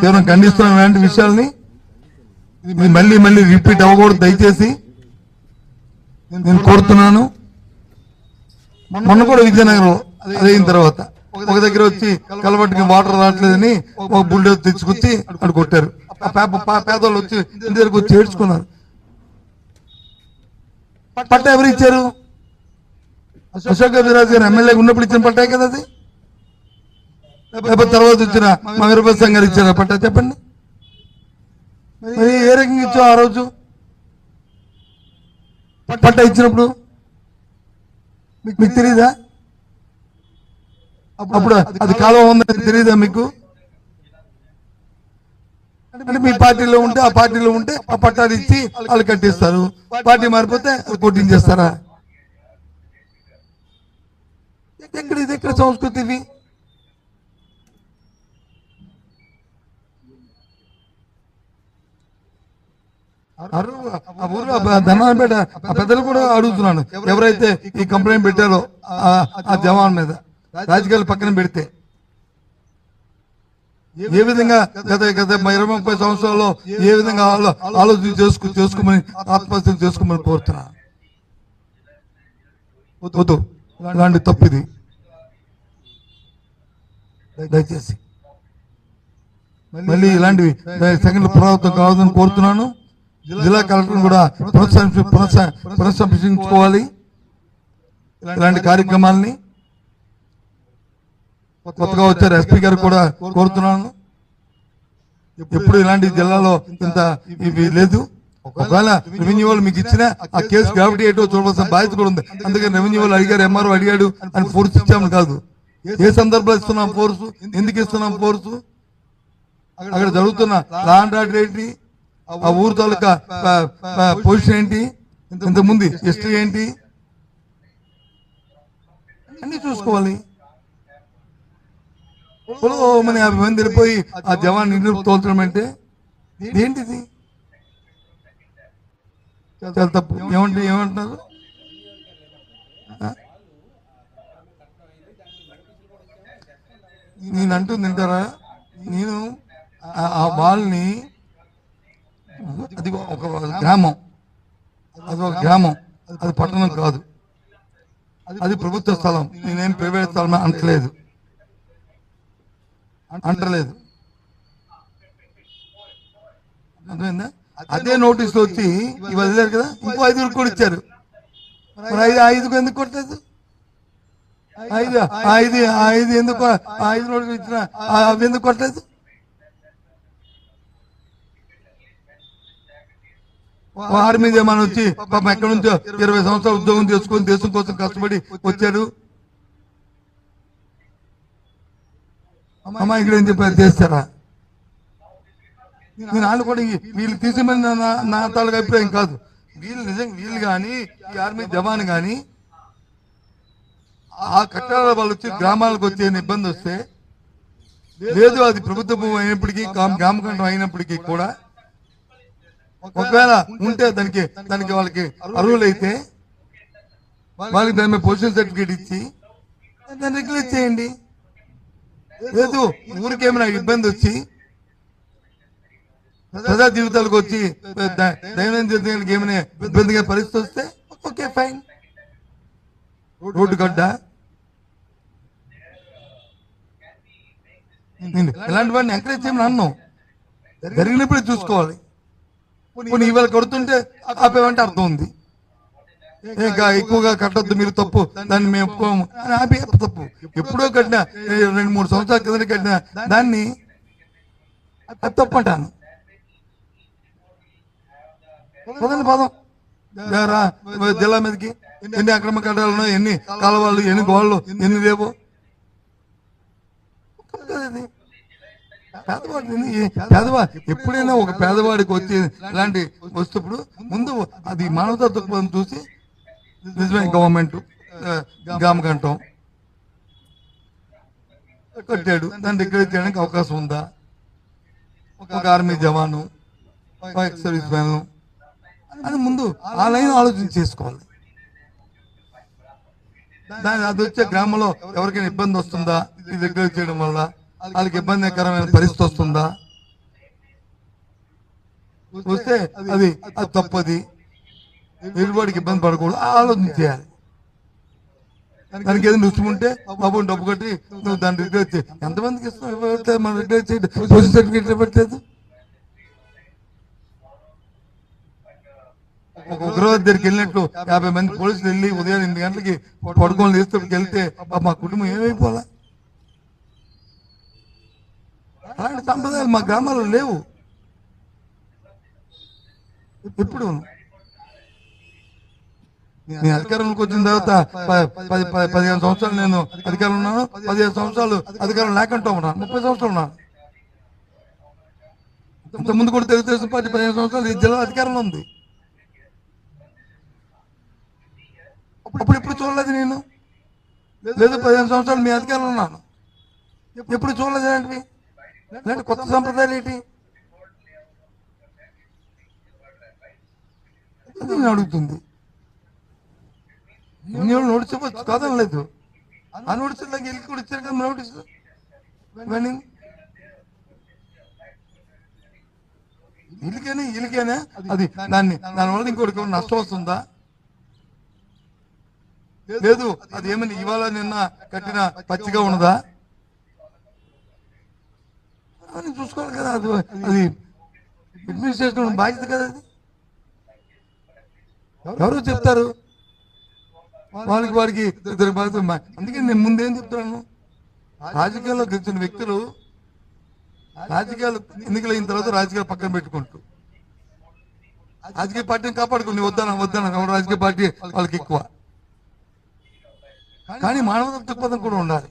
తీవ్రం ఖండిస్తున్నాం ఇలాంటి విషయాల్ని. ఇది మళ్ళీ మళ్ళీ రిపీట్ అవ్వకూడదు దయచేసి. నేను కోరుతున్నాను. మొన్న కూడా విజయనగరం అది అయిన తర్వాత ఒక దగ్గర వచ్చి కలవట్టుకి వాటర్ రావట్లేదని ఒక బుల్డోజ్ తెచ్చుకొచ్చి అక్కడ కొట్టారు. పేదోళ్ళు పేదవాళ్ళు వచ్చి ఇంటి దగ్గరకు వచ్చి ఏడ్చుకున్నారు. పట్ట ఎవరు ఇచ్చారు? అశోక్ అభిరాజ్ గారు ఎమ్మెల్యే ఉన్నప్పుడు ఇచ్చిన పట్టే కదా అది? లేకపోతే తర్వాత ఇచ్చిన మా వీరభద్ర ఇచ్చిన ఇచ్చారా పట్ట చెప్పండి. మరి ఏ రకంగా ఇచ్చావు ఆ రోజు? పట్ట ఇచ్చినప్పుడు? మీకు మీకు తెలీదా? అప్పుడు అది కాలువ ఉందని తెలియదా మీకు? అంటే మీ పార్టీలో ఉంటే ఆ పార్టీలో ఉంటే ఆ పట్టాలు ఇచ్చి వాళ్ళు కట్టిస్తారు. పార్టీ మారిపోతే కోటింగ్ చేస్తారా? ఎక్కడ ఇది? ఎక్కడ సంస్కృతి ఇవి ఆ ఊరు ధనాలపేట ఆ పెద్దలు కూడా అడుగుతున్నాను. ఎవరైతే ఈ కంప్లైంట్ పెట్టారో ఆ- జవాన్ మీద రాజకీయాలు పక్కన పెడితే. ఏ విధంగా గత గత ఇరవై ముప్పై సంవత్సరాల్లో ఏ విధంగా ఆలోచన చేసుకు చేసుకోమని ఆత్మహత్య చేసుకోమని కోరుతున్నా. వద్దు ఇలాంటి తప్పిది. దయచేసి. మళ్ళీ ఇలాంటివి సెకండ్ పునరావృతం కావద్దని కోరుతున్నాను. జిల్లా కలెక్టర్ కూడా పునఃస- పునఃసంరక్షించుకోవాలి ఇలాంటి కార్యక్రమాల్ని కొత్తగా వచ్చారు ఎస్పీ గారు కూడా కోరుతున్నాను. ఎప్పుడు ఇలాంటి జిల్లాలో ఇంత ఇవి లేదు. ఒకవేళ రెవెన్యూ వాళ్ళు మీకు ఇచ్చిన ఆ కేసు గ్రావిటీ ఏంటో చూడవలసిన బాధ్యత కూడా ఉంది. అందుకని రెవెన్యూ వాళ్ళు అడిగారు ఎంఆర్ఓ అడిగాడు అని ఫోర్స్ ఇచ్చామని కాదు. ఏ సందర్భంలో ఇస్తున్నాం ఫోర్సు? ఎందుకు ఇస్తున్నాం ఫోర్సు? అక్కడ జరుగుతున్న లా అండ్ ఆర్డర్ ఏంటి? ఆ ఊరు తాలూకా పొజిషన్ ఏంటి? ఇంతకుముందు హిస్టరీ ఏంటి? అన్ని చూసుకోవాలి. మన యాభై మంది వెళ్ళిపోయి ఆ జవాన్ ఇంటి తోల్చడం అంటే ఏంటిది? చాలా తప్పు. ఏమంటే ఏమంటున్నారు? నేను అంటుంది తింటారా నేను ఆ- ఆ వాళ్ళని అది ఒక గ్రామం. అది ఒక గ్రామం. అది పట్టణం కాదు. అది ప్రభుత్వ స్థలం. నేనేం ప్రైవేట్ స్థలం అంటలేదు. అంటలేదు. అర్థమైందా? అదే నోటీసులు వచ్చి ఇవి వదిలేరు కదా? ఇంకో ఐదుగురు కూడా ఇచ్చారు. మరి ఐదు ఐదుకు ఎందుకు కొట్టలేదు? ఐదు ఐదు ఐదు ఎందుకు ఐదు నోటీసులు ఇచ్చిన ఆ అవి ఎందుకు కొట్టలేదు? వారి మీద ఏమైనా వచ్చి పాపం ఎక్కడి నుంచో ఇరవై సంవత్సరాలు ఉద్యోగం చేసుకొని దేశం కోసం కష్టపడి వచ్చాడు అమ్మా ఇక్కడ ఏం చెప్పారు? చేస్తారా? నేను వాళ్ళు కూడా వీళ్ళు తీసేమని నా- నా తాలూకు అభిప్రాయం కాదు. వీళ్ళు నిజంగా వీళ్ళు కానీ ఈ ఆర్మీ జవాన్ కానీ ఆ కట్టడాల వాళ్ళు వచ్చి గ్రామాలకు వచ్చే ఇబ్బంది వస్తే లేదు అది ప్రభుత్వ భూమి అయినప్పటికీ గ్రామ- గ్రామకంఠం అయినప్పటికీ కూడా ఒకవేళ ఉంటే దానికి దానికి వాళ్ళకి అర్హులైతే వాళ్ళకి దాని మీద పొజిషన్ సర్టిఫికేట్ ఇచ్చి దాన్ని రెగ్యులేట్ చేయండి. లేదు ఊరికేమైనా ఇబ్బంది వచ్చి ప్రజా జీవితాలకు వచ్చి దైనందిన జీవితానికి ఏమైనా ఇబ్బందిగా పరిస్థితి వస్తే ఓకే ఫైన్. రోడ్డు గడ్డ. ఇలాంటివన్నీ ఇలాంటి వాడిని ఎంకరేజ్ చేయమని అన్నాం. జరిగినప్పుడే చూసుకోవాలి. పోనీ ఇవాళ కొడుతుంటే ఆపేమంటే అర్థం ఉంది ఇంకా ఎక్కువగా కట్టొద్దు మీరు తప్పు. దాన్ని మేము ఒప్పుకోము. అని ఆపే తప్పు ఎప్పుడో కట్టిన రెండు మూడు సంవత్సరాల కింద కట్టిన దాన్ని అది తప్పు అంటాను పదండి పదం. జిల్లా మీదకి. ఎన్ని అక్రమ కట్టాలను ఎన్ని కాలువలు ఎన్ని గోళ్ళు ఎన్ని లేవు ఇది. పేదవాడు పేదవా ఎప్పుడైనా ఒక పేదవాడికి వచ్చి ఇలాంటి వస్తుప్పుడు ముందు అది మానవతా దృక్పథం చూసి నిజమే గవర్నమెంట్ గ్రామకంఠం కట్టాడు. దాన్ని డిక్లేర్ చేయడానికి అవకాశం ఉందా? ఒక ఆర్మీ జవాను ఎక్స్ సర్వీస్ మ్యాన్. అని ముందు ఆ లైన్ ఆలోచన చేసుకోవాలి. దాని అది వచ్చే గ్రామంలో ఎవరికైనా ఇబ్బంది వస్తుందా? ఇది డిక్లేర్ చేయడం వల్ల వాళ్ళకి ఇబ్బందికరమైన పరిస్థితి వస్తుందా? వస్తే అది అది తప్పది. వెలుబడికి ఇబ్బంది పడకూడదు. ఆలోచన చేయాలి. దానికి ఏదైనా రుచి ఉంటే బాబు డబ్బు కట్టి నువ్వు దాన్ని రిగ్రెట్ చేయి. ఎంతమందికి ఇస్తాం ఇవ్వతే మనం రిగ్రెట్ చేయండి పొజిషన్ సర్టిఫికేట్ ఇవ్వట్లేదు ఒక ఉగ్రవాద దగ్గరికి వెళ్ళినట్లు యాభై మంది పోలీసులు వెళ్ళి ఉదయం ఎనిమిది గంటలకి పడుకోని లేస్తే వెళ్తే మా కుటుంబం ఏమైపోలే? అలాంటి సంప్రదాయాలు మా గ్రామాల్లో లేవు. ఇప్పుడు నేను అధికారంలోకి వచ్చిన తర్వాత పది పదిహేను సంవత్సరాలు నేను అధికారంలో ఉన్నాను. పదిహేను సంవత్సరాలు అధికారం లేకుండా ఉన్నాను. ముప్పై సంవత్సరాలు ఉన్నాను. ఇంతకుముందు ముందు కూడా తెలుగుదేశం పార్టీ పదిహేను సంవత్సరాలు ఈ జిల్లా అధికారంలో ఉంది. అప్పుడు ఎప్పుడు చూడలేదు నేను. లేదు పదిహేను సంవత్సరాలు మీ అధికారంలో ఉన్నాను. ఎప్పుడు చూడలేదు ఏంటివి? లేదంటే కొత్త సంప్రదాయాలు ఏంటి? నేను అడుగుతుంది. ఇవ్వచ్చు కాదని లేదు ఆ నోటీస్ దగ్గర వెళ్ళి కూడా ఇచ్చారు కదా నోటీస్ ఇవన్నీ? ఇల్లుకేనే ఇల్లుకేనే అది దాన్ని దానివల్ల ఇంకోటి నష్టం వస్తుందా? లేదు. అది ఏమని ఇవాళ నిన్న కట్టిన పచ్చిగా ఉన్నదా? అని చూసుకోవాలి కదా అది అది అడ్మినిస్ట్రేషన్ బాధ్యత కదా అది. ఎవరు చెప్తారు? వాళ్ళకి వారికి ఇద్దరు బాధ్యత అందుకే నేను ముందేం చెప్తున్నాను? రాజకీయాల్లో గెలిచిన వ్యక్తులు రాజకీయాలు ఎన్నికలైన తర్వాత రాజకీయాలు పక్కన పెట్టుకుంటూ రాజకీయ పార్టీని కాపాడుకుని వద్దాన వద్దాన రాజకీయ పార్టీ వాళ్ళకి ఎక్కువ. కానీ మానవ దృక్పథం కూడా ఉండాలి.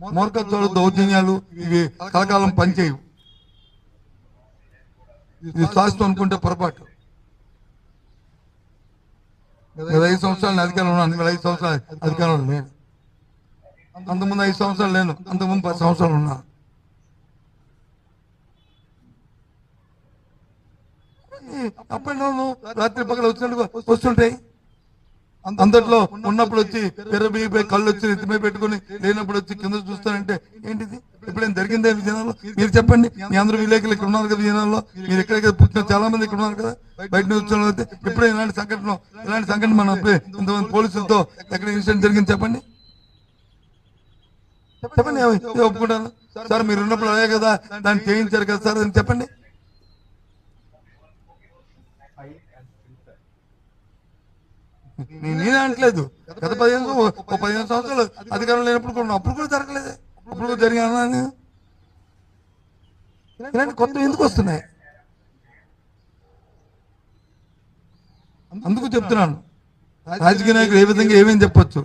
మూర్ఖత్వాలు దౌర్జన్యాలు ఇవి కలకాలం పనిచేయవు. ఇది శాస్త్రం అనుకుంటే పొరపాటు. గత ఐదు సంవత్సరాలు అధికారంలో ఉన్నాను. గత ఐదు సంవత్సరాలు అధికారంలో లేను. అంతకుముందు ఐదు సంవత్సరాలు లేను. అంతకుముందు పది సంవత్సరాలు ఉన్నాను అప్పటి రాత్రి పగలు వచ్చినట్టు వస్తుంటాయి. అందట్లో ఉన్నప్పుడు వచ్చి పెరబిగిపోయి కళ్ళు వచ్చి ఎత్తిమే పెట్టుకుని లేనప్పుడు వచ్చి కింద చూస్తానంటే ఏంటిది? ఎప్పుడైనా జరిగిందే విజయనాల్లో మీరు చెప్పండి. మీ అందరూ విలేకరులు ఇక్కడ ఉన్నారు కదా విజయనాల్లో మీరు ఎక్కడెక్కడ పుట్టిన చాలా మంది ఇక్కడ ఉన్నారు కదా? బయట నుంచి అయితే ఎప్పుడైనా ఇలాంటి సంఘటన ఇలాంటి సంఘటన మనం ఇంతమంది పోలీసులతో ఎక్కడ ఇన్సిడెంట్ జరిగింది చెప్పండి. చెప్పండి ఒప్పుకుంటాను సార్ మీరు ఉన్నప్పుడు అదే కదా దాన్ని చేయించారు కదా సార్ అని చెప్పండి. నేను అనట్లేదు. గత పదిహేను ఓ పదిహేను సంవత్సరాలు అధికారం లేనప్పుడు కూడా అప్పుడు కూడా జరగలేదు. అప్పుడు కూడా జరిగినా ఇలాంటి కొత్త ఎందుకు వస్తున్నాయి? అందుకు చెప్తున్నాను. రాజకీయ నాయకులు ఏ విధంగా ఏమేమి చెప్పొచ్చు?